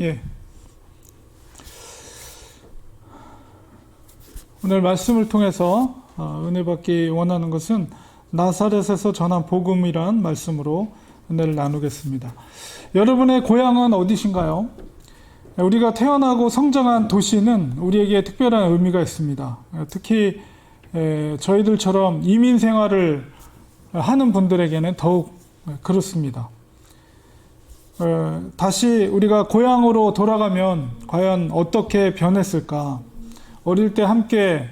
예. 오늘 말씀을 통해서 어, 은혜 받기 원하는 것은 나사렛에서 전한 복음이란 말씀으로 은혜를 나누겠습니다. 여러분의 고향은 어디신가요? 우리가 태어나고 성장한 도시는 우리에게 특별한 의미가 있습니다. 특히 에, 저희들처럼 이민 생활을 하는 분들에게는 더욱 그렇습니다. 어, 다시 우리가 고향으로 돌아가면 과연 어떻게 변했을까? 어릴 때 함께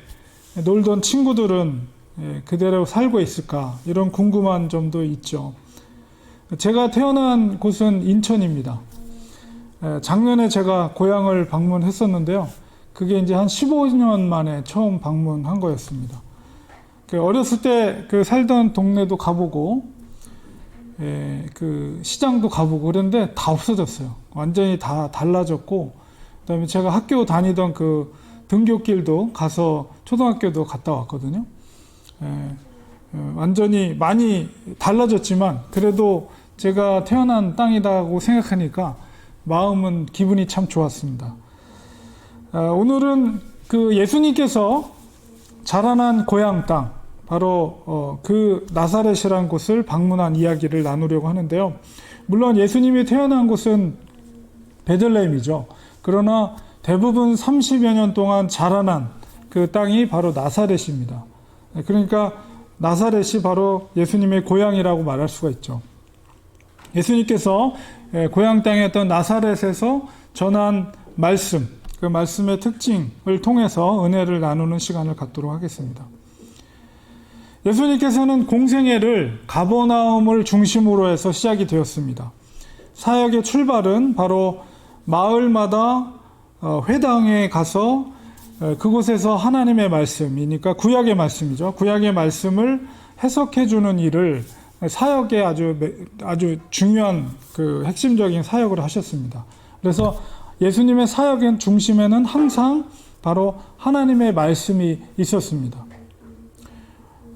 놀던 친구들은 예, 그대로 살고 있을까? 이런 궁금한 점도 있죠. 제가 태어난 곳은 인천입니다. 예, 작년에 제가 고향을 방문했었는데요. 그게 이제 한 15년 만에 처음 방문한 거였습니다. 그 어렸을 때 그 살던 동네도 가보고, 예, 그 시장도 가보고 그랬는데 다 없어졌어요. 완전히 다 달라졌고, 그다음에 제가 학교 다니던 그 등교길도 가서 초등학교도 갔다 왔거든요. 예, 예, 완전히 많이 달라졌지만 그래도 제가 태어난 땅이다고 생각하니까 마음은 기분이 참 좋았습니다. 아, 오늘은 그 예수님께서 자라난 고향 땅, 바로 어, 그 나사렛이라는 곳을 방문한 이야기를 나누려고 하는데요. 물론 예수님이 태어난 곳은 베들레헴이죠. 그러나 대부분 30여 년 동안 자라난 그 땅이 바로 나사렛입니다. 그러니까 나사렛이 바로 예수님의 고향이라고 말할 수가 있죠. 예수님께서 고향 땅이었던 나사렛에서 전한 말씀, 그 말씀의 특징을 통해서 은혜를 나누는 시간을 갖도록 하겠습니다. 예수님께서는 공생애를 가버나움을 중심으로 해서 시작이 되었습니다. 사역의 출발은 바로 마을마다 어, 회당에 가서 어, 그곳에서 하나님의 말씀이니까 구약의 말씀이죠. 구약의 말씀을 해석해 주는 일을 사역에 아주 아주 중요한 그 핵심적인 사역을 하셨습니다. 그래서 예수님의 사역의 중심에는 항상 바로 하나님의 말씀이 있었습니다.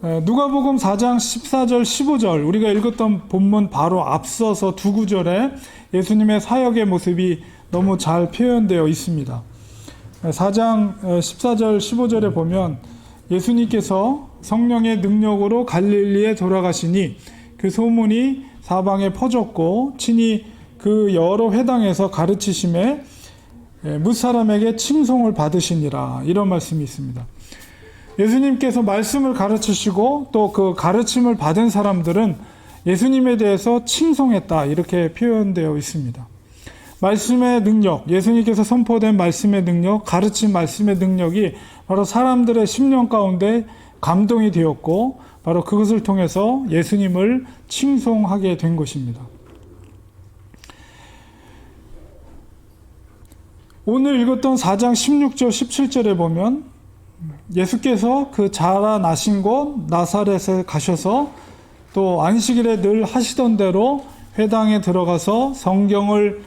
누가복음 4장 14절 15절 우리가 읽었던 본문 바로 앞서서 두 구절에 예수님의 사역의 모습이 너무 잘 표현되어 있습니다. 4장 14절 15절에 보면 예수님께서 성령의 능력으로 갈릴리에 돌아가시니 그 소문이 사방에 퍼졌고 친히 그 여러 회당에서 가르치심에 무사람에게 칭송을 받으시니라 이런 말씀이 있습니다. 예수님께서 말씀을 가르치시고 또 그 가르침을 받은 사람들은 예수님에 대해서 칭송했다 이렇게 표현되어 있습니다. 말씀의 능력, 예수님께서 선포된 말씀의 능력, 가르친 말씀의 능력이 바로 사람들의 심령 가운데 감동이 되었고 바로 그것을 통해서 예수님을 칭송하게 된 것입니다. 오늘 읽었던 4장 16절 17절에 보면 예수께서 그 자라나신 곳 나사렛에 가셔서 또 안식일에 늘 하시던 대로 회당에 들어가서 성경을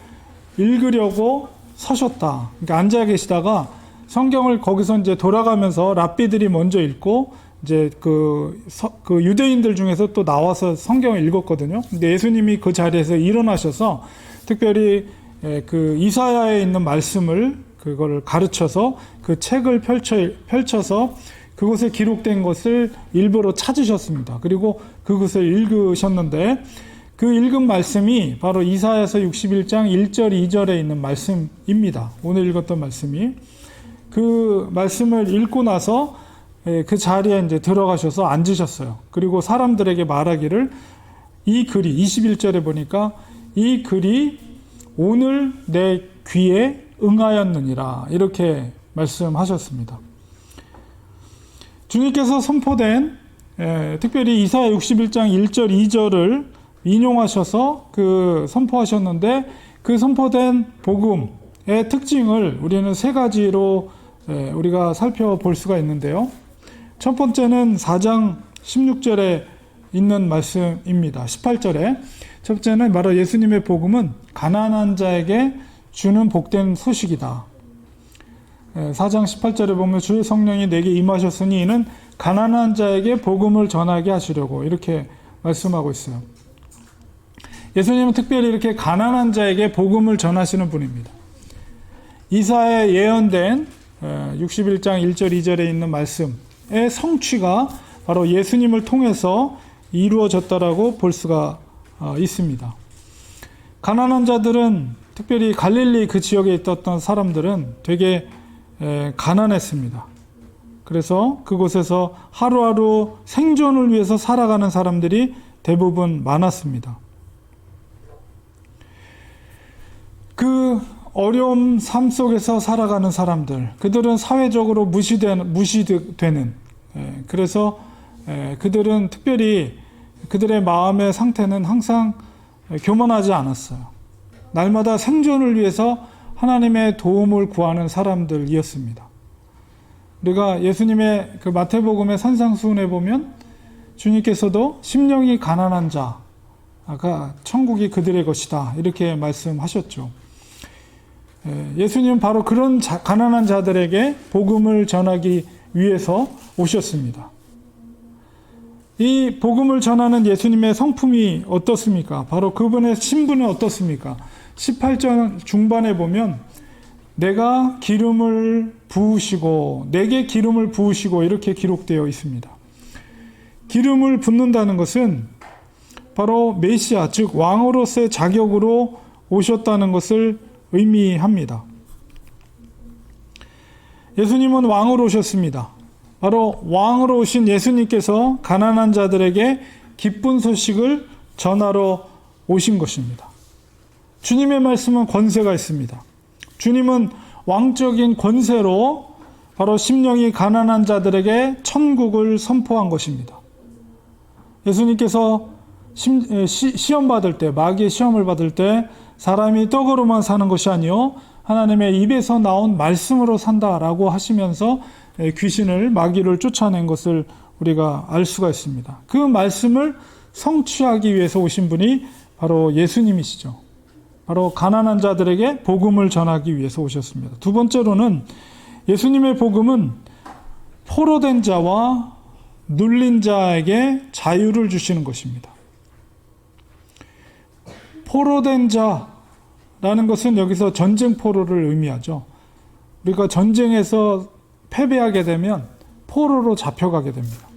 읽으려고 서셨다. 그러니까 앉아 계시다가 성경을 거기서 이제 돌아가면서 랍비들이 먼저 읽고 이제 그, 서, 그 유대인들 중에서 또 나와서 성경을 읽었거든요. 근데 예수님이 그 자리에서 일어나셔서 특별히 그 이사야에 있는 말씀을 그거를 가르쳐서 그 책을 펼쳐, 펼쳐서 그곳에 기록된 것을 일부러 찾으셨습니다. 그리고 그것을 읽으셨는데 그 읽은 말씀이 바로 이사야서 61장 1절 2절에 있는 말씀입니다. 오늘 읽었던 말씀이 그 말씀을 읽고 나서 그 자리에 이제 들어가셔서 앉으셨어요. 그리고 사람들에게 말하기를 이 글이 21절에 보니까 이 글이 오늘 내 귀에 응하였느니라 이렇게 말씀하셨습니다. 주님께서 선포된 에, 특별히 이사야 61장 1절 2절을 인용하셔서 그 선포하셨는데 그 선포된 복음의 특징을 우리는 세 가지로 에, 우리가 살펴볼 수가 있는데요. 첫 번째는 4장 16절에 있는 말씀입니다. 18절에 첫 번째는 바로 예수님의 복음은 가난한 자에게 주는 복된 소식이다. 4장 18절에 보면 주의 성령이 내게 임하셨으니 이는 가난한 자에게 복음을 전하게 하시려고 이렇게 말씀하고 있어요. 예수님은 특별히 이렇게 가난한 자에게 복음을 전하시는 분입니다. 이사에 예언된 61장 1절 2절에 있는 말씀의 성취가 바로 예수님을 통해서 이루어졌다라고 볼 수가 어, 있습니다. 가난한 자들은 특별히 갈릴리 그 지역에 있었던 사람들은 되게 가난했습니다. 그래서 그곳에서 하루하루 생존을 위해서 살아가는 사람들이 대부분 많았습니다. 그 어려움 삶 속에서 살아가는 사람들, 그들은 사회적으로 무시되는, 무시되는, 그래서 그들은 특별히 그들의 마음의 상태는 항상 교만하지 않았어요. 날마다 생존을 위해서 하나님의 도움을 구하는 사람들이었습니다. 우리가 예수님의 그 마태복음의 산상수훈에 보면 주님께서도 심령이 가난한 자가 천국이 그들의 것이다 이렇게 말씀하셨죠. 예수님은 바로 그런 자, 가난한 자들에게 복음을 전하기 위해서 오셨습니다. 이 복음을 전하는 예수님의 성품이 어떻습니까? 바로 그분의 신분은 어떻습니까? 18절 중반에 보면 내가 기름을 부으시고 내게 기름을 부으시고 이렇게 기록되어 있습니다. 기름을 붓는다는 것은 바로 메시아 즉 왕으로서의 자격으로 오셨다는 것을 의미합니다. 예수님은 왕으로 오셨습니다. 바로 왕으로 오신 예수님께서 가난한 자들에게 기쁜 소식을 전하러 오신 것입니다. 주님의 말씀은 권세가 있습니다. 주님은 왕적인 권세로 바로 심령이 가난한 자들에게 천국을 선포한 것입니다. 예수님께서 시 험 받을 때, 마귀의 시험을 받을 때 사람이 떡으로만 사는 것이 아니요 하나님의 입에서 나온 말씀으로 산다라고 하시면서 귀신을 마귀를 쫓아낸 것을 우리가 알 수가 있습니다. 그 말씀을 성취하기 위해서 오신 분이 바로 예수님이시죠. 바로 가난한 자들에게 복음을 전하기 위해서 오셨습니다. 두 번째로는 예수님의 복음은 포로된 자와 눌린 자에게 자유를 주시는 것입니다. 포로된 자라는 것은 여기서 전쟁 포로를 의미하죠. 우리가 전쟁에서 패배하게 되면 포로로 잡혀가게 됩니다.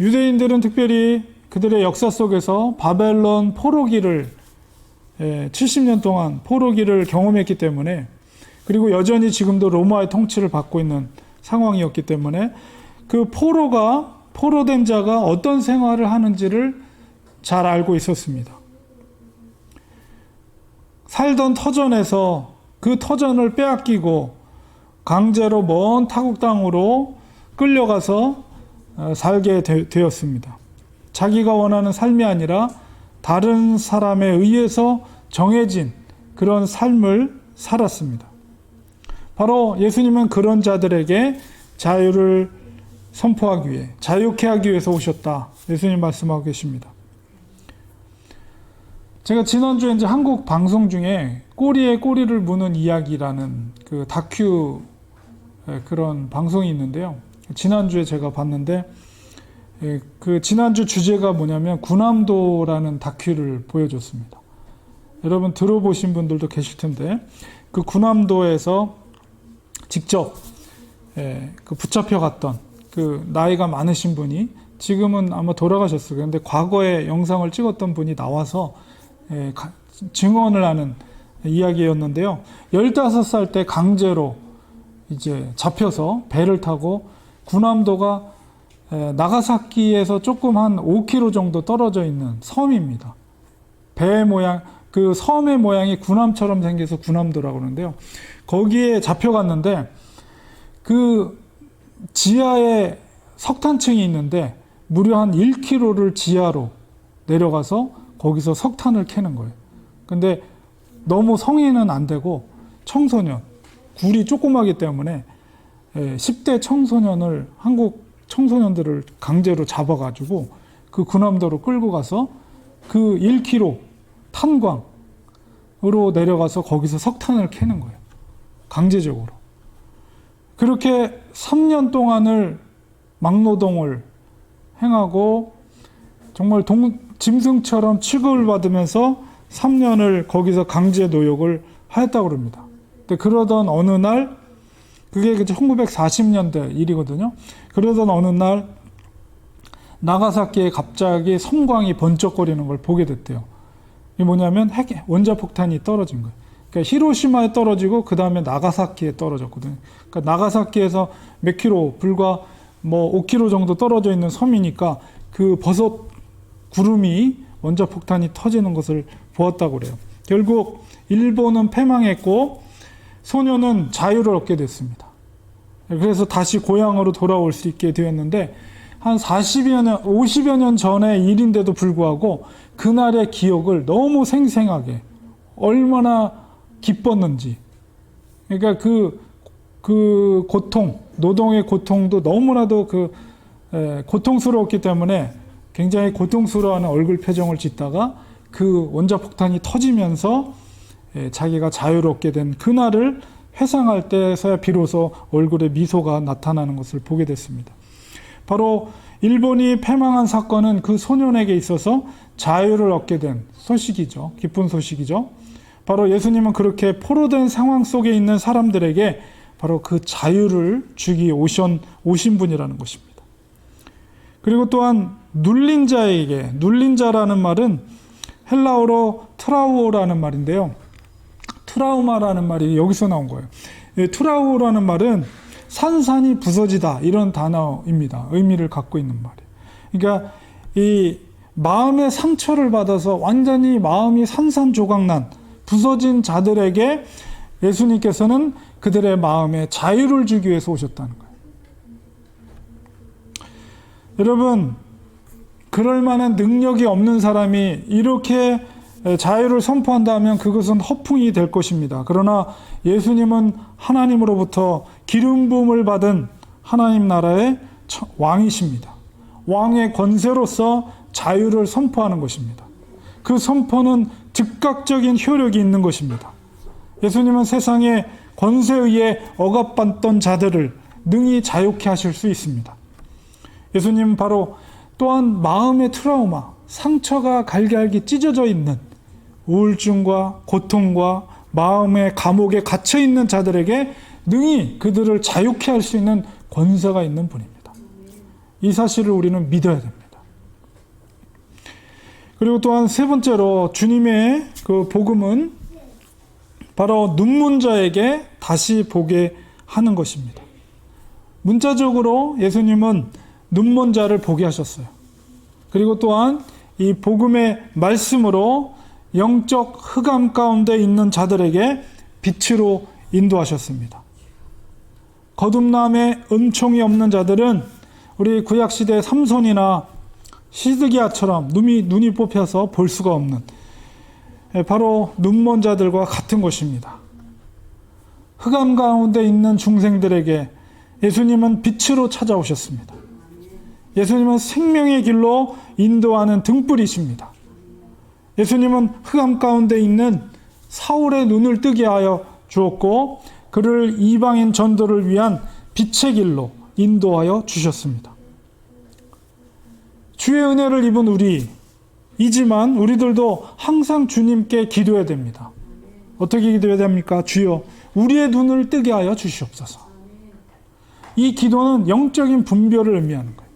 유대인들은 특별히 그들의 역사 속에서 바벨론 포로기를 70년 예, 동안 포로기를 경험했기 때문에 그리고 여전히 지금도 로마의 통치를 받고 있는 상황이었기 때문에 그 포로가 포로된 자가 어떤 생활을 하는지를 잘 알고 있었습니다. 살던 터전에서 그 터전을 빼앗기고 강제로 먼 타국 땅으로 끌려가서 어, 살게 되 었습니다. 자기가 원하는 삶이 아니라 다른 사람에 의해서 정해진 그런 삶을 살았습니다. 바로 예수님은 그런 자들에게 자유를 선포하기 위해, 자유케 하기 위해서 오셨다. 예수님 말씀하고 계십니다. 제가 지난주에 이제 한국 방송 중에 꼬리에 꼬리를 무는 이야기라는 그 다큐 그런 방송이 있는데요. 지난주에 제가 봤는데 예, 그 지난주 주제가 뭐냐면 군함도라는 다큐를 보여줬습니다. 여러분 들어보신 분들도 계실 텐데 그 군함도에서 직접 예, 그 붙잡혀 갔던 그 나이가 많으신 분이 지금은 아마 돌아가셨어요. 그런데 과거에 영상을 찍었던 분이 나와서 예, 증언을 하는 이야기였는데요. 15살 때 강제로 이제 잡혀서 배를 타고 군함도가 나가사키에서 조금 한 5km 정도 떨어져 있는 섬입니다. 배 모양, 그 섬의 모양이 군함처럼 생겨서 군함도라고 그러는데요. 거기에 잡혀갔는데 그 지하에 석탄층이 있는데 무려 한 1km를 지하로 내려가서 거기서 석탄을 캐는 거예요. 근데 너무 성인은 안 되고 청소년, 굴이 조그마기 때문에 10대 청소년을 한국 청소년들을 강제로 잡아가지고 그 군함도로 끌고 가서 그 1km 탄광으로 내려가서 거기서 석탄을 캐는 거예요. 강제적으로. 그렇게 3년 동안을 막노동을 행하고 정말 동, 짐승처럼 취급을 받으면서 3년을 거기서 강제 노역을 하였다고. 근데 그러던 어느 날 그게 1940년대 일이거든요. 그러던 어느 날 나가사키에 갑자기 섬광이 번쩍거리는 걸 보게 됐대요. 이게 뭐냐면 핵 원자 폭탄이 떨어진 거예요. 그러니까 히로시마에 떨어지고 그 다음에 나가사키에 떨어졌거든요. 그러니까 나가사키에서 몇 킬로 불과 뭐 5킬로 정도 떨어져 있는 섬이니까 그 버섯 구름이 원자 폭탄이 터지는 것을 보았다고 그래요. 결국 일본은 패망했고 소녀는 자유를 얻게 됐습니다. 그래서 다시 고향으로 돌아올 수 있게 되었는데 한 40여 년, 50여 년 전의 일인데도 불구하고 그날의 기억을 너무 생생하게 얼마나 기뻤는지. 그러니까 그, 그 고통, 노동의 고통도 너무나도 그, 에, 고통스러웠기 때문에 굉장히 고통스러워하는 얼굴 표정을 짓다가 그 원자폭탄이 터지면서 에, 자기가 자유롭게 된 그날을 회상할 때서야 비로소 얼굴에 미소가 나타나는 것을 보게 됐습니다. 바로 일본이 패망한 사건은 그 소년에게 있어서 자유를 얻게 된 소식이죠. 기쁜 소식이죠. 바로 예수님은 그렇게 포로된 상황 속에 있는 사람들에게 바로 그 자유를 주기 오신, 오신 분이라는 것입니다. 그리고 또한 눌린 자에게, 눌린 자라는 말은 헬라어로 트라우오라는 말인데요. 트라우마라는 말이 여기서 나온 거예요. 트라우라는 말은 산산이 부서지다 이런 단어입니다. 의미를 갖고 있는 말이에요. 그러니까 이 마음의 상처를 받아서 완전히 마음이 산산조각난 부서진 자들에게 예수님께서는 그들의 마음에 자유를 주기 위해서 오셨다는 거예요. 여러분, 그럴 만한 능력이 없는 사람이 이렇게 자유를 선포한다면 그것은 허풍이 될 것입니다. 그러나 예수님은 하나님으로부터 기름 부음을 받은 하나님 나라의 왕이십니다. 왕의 권세로서 자유를 선포하는 것입니다. 그 선포는 즉각적인 효력이 있는 것입니다. 예수님은 세상에 권세에 의해 억압받던 자들을 능히 자유케 하실 수 있습니다. 예수님은 바로 또한 마음의 트라우마, 상처가 갈갈기 찢어져 있는 우울증과 고통과 마음의 감옥에 갇혀 있는 자들에게 능히 그들을 자유케 할 수 있는 권세가 있는 분입니다. 이 사실을 우리는 믿어야 됩니다. 그리고 또한 세 번째로 주님의 그 복음은 바로 눈문 자에게 다시 보게 하는 것입니다. 문자적으로 예수님은 눈먼 자를 보게 하셨어요. 그리고 또한 이 복음의 말씀으로 영적 흑암 가운데 있는 자들에게 빛으로 인도하셨습니다. 거듭남에 은총이 없는 자들은 우리 구약 시대 삼손이나 시드기야처럼 눈이, 눈이 뽑혀서 볼 수가 없는 바로 눈먼 자들과 같은 것입니다. 흑암 가운데 있는 중생들에게 예수님은 빛으로 찾아오셨습니다. 예수님은 생명의 길로 인도하는 등불이십니다. 예수님은 흑암 가운데 있는 사울의 눈을 뜨게 하여 주었고 그를 이방인 전도를 위한 빛의 길로 인도하여 주셨습니다. 주의 은혜를 입은 우리이지만 우리들도 항상 주님께 기도해야 됩니다. 어떻게 기도해야 됩니까? 주여 우리의 눈을 뜨게 하여 주시옵소서. 이 기도는 영적인 분별을 의미하는 거예요.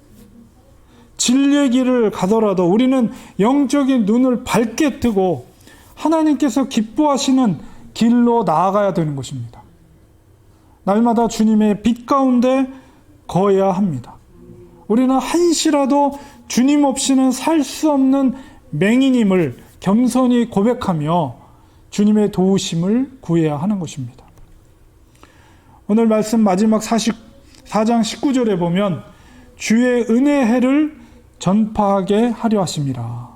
진리의 길을 가더라도 우리는 영적인 눈을 밝게 뜨고 하나님께서 기뻐하시는 길로 나아가야 되는 것입니다. 날마다 주님의 빛 가운데 거해야 합니다. 우리는 한시라도 주님 없이는 살 수 없는 맹인임을 겸손히 고백하며 주님의 도우심을 구해야 하는 것입니다. 오늘 말씀 마지막 44장 19절에 보면 주의 은혜 해를 전파하게 하려 하심이라.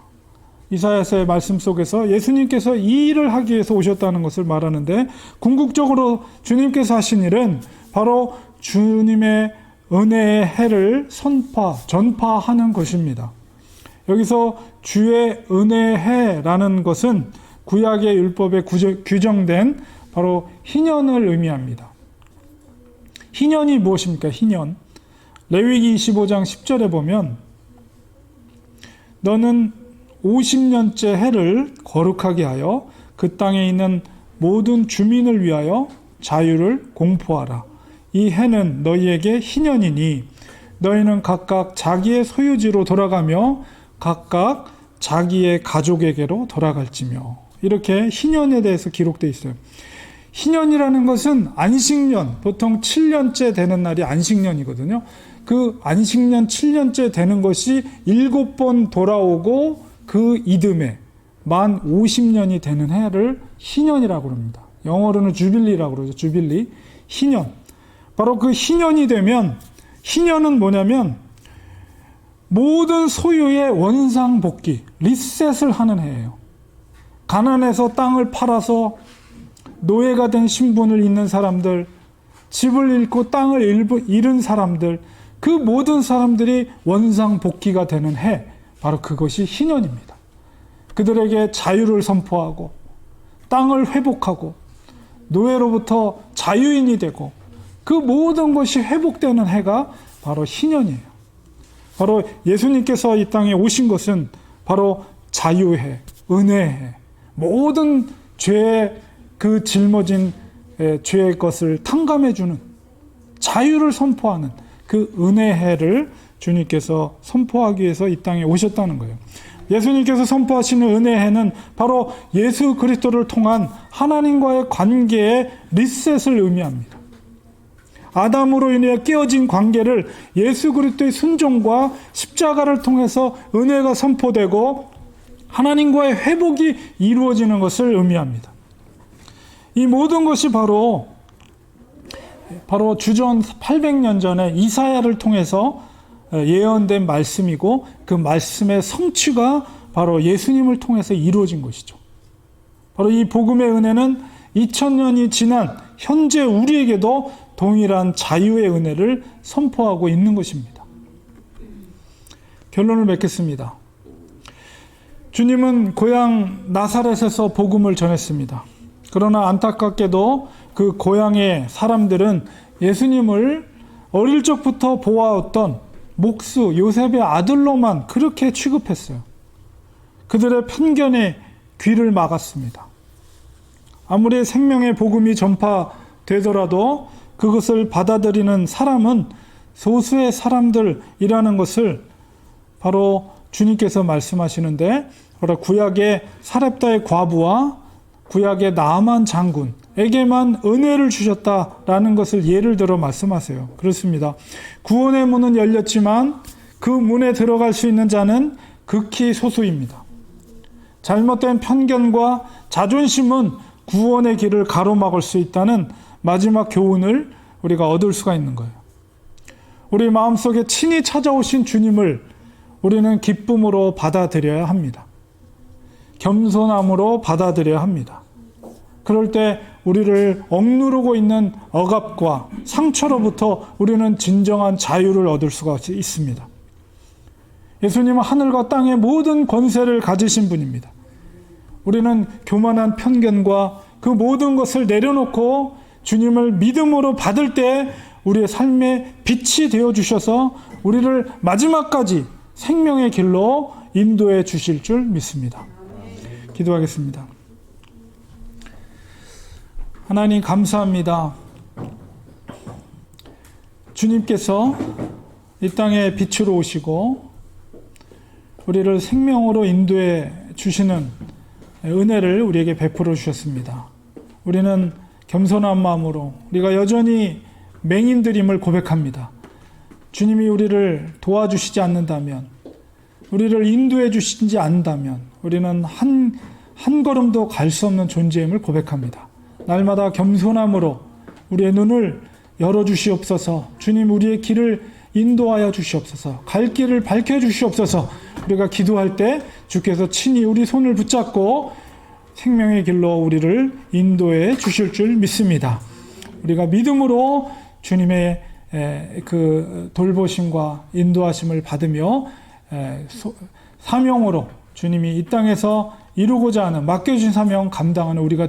이사야서의 말씀 속에서 예수님께서 이 일을 하기 위해서 오셨다는 것을 말하는데 궁극적으로 주님께서 하신 일은 바로 주님의 은혜의 해를 선파, 전파하는 것입니다. 여기서 주의 은혜의 해라는 것은 구약의 율법에 규정된 바로 희년을 의미합니다. 희년이 무엇입니까? 희년. 레위기 25장 10절에 보면 너는 50년째 해를 거룩하게 하여 그 땅에 있는 모든 주민을 위하여 자유를 공포하라. 이 해는 너희에게 희년이니 너희는 각각 자기의 소유지로 돌아가며 각각 자기의 가족에게로 돌아갈지며 이렇게 희년에 대해서 기록되어 있어요. 희년이라는 것은 안식년, 보통 7년째 되는 날이 안식년이거든요. 그 안식년 7년째 되는 것이 7번 돌아오고 그 이듬해 만 50년이 되는 해를 희년이라고 합니다. 영어로는 주빌리라고 그러죠. 주빌리. 희년. 바로 그 희년이 되면 희년은 뭐냐면 모든 소유의 원상 복귀, 리셋을 하는 해예요. 가난해서 땅을 팔아서 노예가 된 신분을 잇는 사람들, 집을 잃고 땅을 잃은 사람들, 그 모든 사람들이 원상 복귀가 되는 해, 바로 그것이 희년입니다. 그들에게 자유를 선포하고, 땅을 회복하고, 노예로부터 자유인이 되고, 그 모든 것이 회복되는 해가 바로 희년이에요. 바로 예수님께서 이 땅에 오신 것은 바로 자유해, 은혜해, 모든 죄의 그 짊어진 죄의 것을 탕감해주는 자유를 선포하는 그 은혜해를 주님께서 선포하기 위해서 이 땅에 오셨다는 거예요. 예수님께서 선포하시는 은혜해는 바로 예수 그리스도를 통한 하나님과의 관계의 리셋을 의미합니다. 아담으로 인해 깨어진 관계를 예수 그리스도의 순종과 십자가를 통해서 은혜가 선포되고 하나님과의 회복이 이루어지는 것을 의미합니다. 이 모든 것이 바로 바로 주전 800년 전에 이사야를 통해서 예언된 말씀이고 그 말씀의 성취가 바로 예수님을 통해서 이루어진 것이죠. 바로 이 복음의 은혜는 2000년이 지난 현재 우리에게도 동일한 자유의 은혜를 선포하고 있는 것입니다. 결론을 맺겠습니다. 주님은 고향 나사렛에서 복음을 전했습니다. 그러나 안타깝게도 그 고향의 사람들은 예수님을 어릴 적부터 보아왔던 목수 요셉의 아들로만 그렇게 취급했어요. 그들의 편견에 귀를 막았습니다. 아무리 생명의 복음이 전파되더라도 그것을 받아들이는 사람은 소수의 사람들이라는 것을 바로 주님께서 말씀하시는데 구약의 사렙다의 과부와 구약의 나만 장군에게만 은혜를 주셨다라는 것을 예를 들어 말씀하세요. 그렇습니다. 구원의 문은 열렸지만 그 문에 들어갈 수 있는 자는 극히 소수입니다. 잘못된 편견과 자존심은 구원의 길을 가로막을 수 있다는 마지막 교훈을 우리가 얻을 수가 있는 거예요. 우리 마음속에 친히 찾아오신 주님을 우리는 기쁨으로 받아들여야 합니다. 겸손함으로 받아들여야 합니다. 그럴 때 우리를 억누르고 있는 억압과 상처로부터 우리는 진정한 자유를 얻을 수가 있습니다. 예수님은 하늘과 땅의 모든 권세를 가지신 분입니다. 우리는 교만한 편견과 그 모든 것을 내려놓고 주님을 믿음으로 받을 때 우리의 삶의 빛이 되어 주셔서 우리를 마지막까지 생명의 길로 인도해 주실 줄 믿습니다. 기도하겠습니다. 하나님 감사합니다. 주님께서 이 땅에 빛으로 오시고 우리를 생명으로 인도해 주시는 은혜를 우리에게 베풀어 주셨습니다. 우리는 겸손한 마음으로 우리가 여전히 맹인들임을 고백합니다. 주님이 우리를 도와주시지 않는다면, 우리를 인도해 주시지 않는다면, 우리는 한, 한 걸음도 갈 수 없는 존재임을 고백합니다. 날마다 겸손함으로 우리의 눈을 열어주시옵소서, 주님 우리의 길을 인도하여 주시옵소서, 갈 길을 밝혀 주시옵소서, 우리가 기도할 때 주께서 친히 우리 손을 붙잡고 생명의 길로 우리를 인도해 주실 줄 믿습니다. 우리가 믿음으로 주님의 그 돌보심과 인도하심을 받으며 사명으로 주님이 이 땅에서 이루고자 하는 맡겨주신 사명 감당하는 우리가